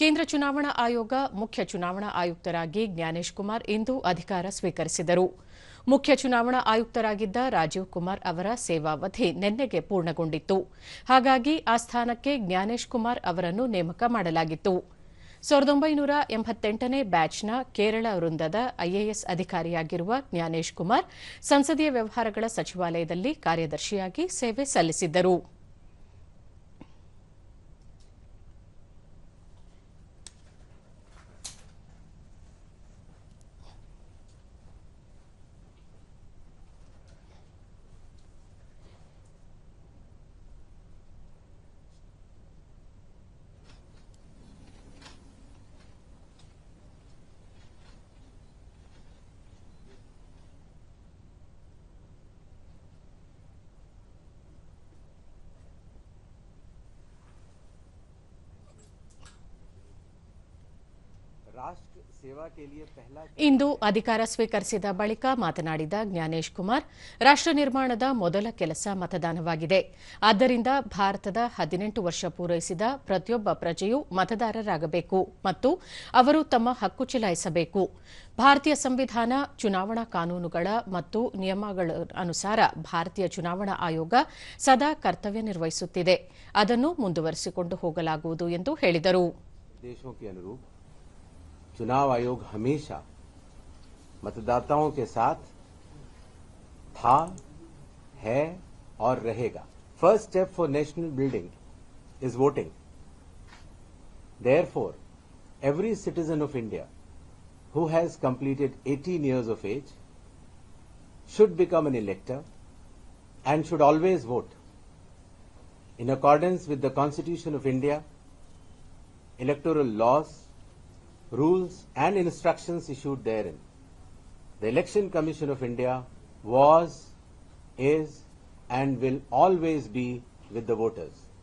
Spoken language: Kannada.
ಕೇಂದ್ರ ಚುನಾವಣಾ ಆಯೋಗ ಮುಖ್ಯ ಚುನಾವಣಾ ಆಯುಕ್ತರಾಗಿ ಜ್ಞಾನೇಶ್ ಕುಮಾರ್ ಇಂದು ಅಧಿಕಾರ ಸ್ವೀಕರಿಸಿದರು. ಮುಖ್ಯ ಚುನಾವಣಾ ಆಯುಕ್ತರಾಗಿದ್ದ ರಾಜೀವ್ ಕುಮಾರ್ ಅವರ ಸೇವಾವಧಿ ನಿನ್ನೆಗೆ ಪೂರ್ಣಗೊಂಡಿತ್ತು. ಹಾಗಾಗಿ ಆ ಸ್ಥಾನಕ್ಕೆ ಜ್ಞಾನೇಶ್ ಕುಮಾರ್ ಅವರನ್ನು ನೇಮಕ ಮಾಡಲಾಗಿತ್ತು. ಸಾವಿರದ ಒಂಬೈನೂರ ಎಂಬತ್ತೆಂಟನೇ ಬ್ಯಾಚ್ನ ಕೇರಳ ವೃಂದದ ಐಎಎಸ್ ಅಧಿಕಾರಿಯಾಗಿರುವ ಜ್ಞಾನೇಶ್ ಕುಮಾರ್ ಸಂಸದೀಯ ವ್ಯವಹಾರಗಳ ಸಚಿವಾಲಯದಲ್ಲಿ ಕಾರ್ಯದರ್ಶಿಯಾಗಿ ಸೇವೆ ಸಲ್ಲಿಸಿದ್ದರು. ಇಂದು ಅಧಿಕಾರ ಸ್ವೀಕರಿಸಿದ ಬಳಿಕ ಮಾತನಾಡಿದ ಜ್ಞಾನೇಶ್ ಕುಮಾರ್ ರಾಷ್ಟ್ರ ನಿರ್ಮಾಣದ ಮೊದಲ ಕೆಲಸ ಮತದಾನವಾಗಿದೆ. ಆದ್ದರಿಂದ ಭಾರತದ ಹದಿನೆಂಟು ವರ್ಷ ಪೂರೈಸಿದ ಪ್ರತಿಯೊಬ್ಬ ಪ್ರಜೆಯೂ ಮತದಾರರಾಗಬೇಕು ಮತ್ತು ಅವರು ತಮ್ಮ ಹಕ್ಕು ಚಲಾಯಿಸಬೇಕು. ಭಾರತೀಯ ಸಂವಿಧಾನ ಚುನಾವಣಾ ಕಾನೂನುಗಳ ಮತ್ತು ನಿಯಮಗಳ ಅನುಸಾರ ಭಾರತೀಯ ಚುನಾವಣಾ ಆಯೋಗ ಸದಾ ಕರ್ತವ್ಯ ನಿರ್ವಹಿಸುತ್ತಿದೆ ಅದನ್ನು ಮುಂದುವರಿಸಿಕೊಂಡು ಹೋಗಲಾಗುವುದು ಎಂದು ಹೇಳಿದರು. चुनाव आयोग हमेशा मतदाताओं के साथ था है और रहेगा first step for national building is voting Therefore, every citizen of India who has completed 18 years of age should become an elector and should always vote. In accordance with the Constitution of India, electoral laws, rules, and instructions issued therein, the Election Commission of India was, is, and will always be with the voters.